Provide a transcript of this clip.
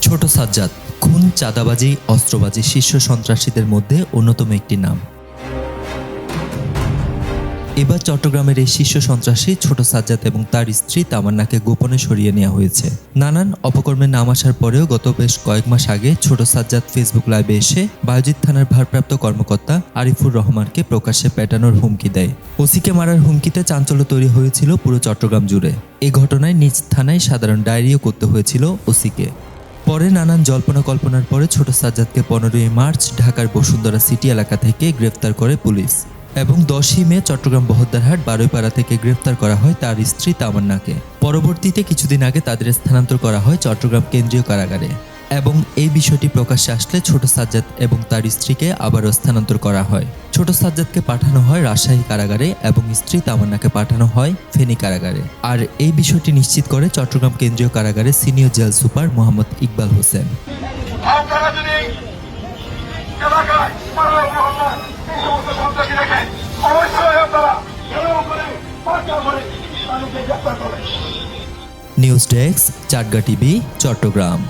ছোট সাজ্জাদ খুন চাঁদাবাজি অস্ত্রবাজি শীর্ষ সন্ত্রাসীদের মধ্যে অন্যতম একটি নাম। এবার চট্টগ্রামের এই শীর্ষ সন্ত্রাসী, ছোট সাজ্জাদ এবং তার স্ত্রী তামান্নাকে গোপনে সরিয়ে নেওয়া হয়েছে। নানান অপকর্মে নাম আসার পরেও গত বেশ কয়েক মাস আগে ছোট সাজ্জাদ ফেসবুক লাইভে এসে বায়োজিৎ থানার ভারপ্রাপ্ত কর্মকর্তা আরিফুর রহমানকে প্রকাশ্যে পেটানোর হুমকি দেয়। ওসিকে মারার হুমকিতে চাঞ্চল্য তৈরি হয়েছিল পুরো চট্টগ্রাম জুড়ে। এ ঘটনায় নিজ থানায় সাধারণ ডায়েরিও করতে হয়েছিল ওসিকে। পরে নানান জল্পনা কল্পনার পরে ছোট সাজ্জাদকে পনেরোই মার্চ ঢাকার বসুন্ধরা সিটি এলাকা থেকে গ্রেফতার করে পুলিশ। এবং দশই মে চট্টগ্রাম বহদ্দারহাট বারুইপাড়া থেকে গ্রেফতার করা হয় তার স্ত্রী তামান্নাকে। পরবর্তীতে কিছুদিন আগে তাদের স্থানান্তর করা হয় চট্টগ্রাম কেন্দ্রীয় কারাগারে। এবং এই বিষয়টি প্রকাশ্যে আসলে ছোট সাজ্জাদ এবং তার স্ত্রীকে আবারও স্থানান্তর করা হয়। ছোট সাজ্জাদকে পাঠানো হয় রাজশাহী কারাগারে এবং স্ত্রী তামান্নাকে পাঠানো হয় ফেনী কারাগারে। আর এই বিষয়টি নিশ্চিত করে চট্টগ্রাম কেন্দ্রীয় কারাগারে senior jail super Mohammad Iqbal Hossain. News desk Chatga TV Chattogram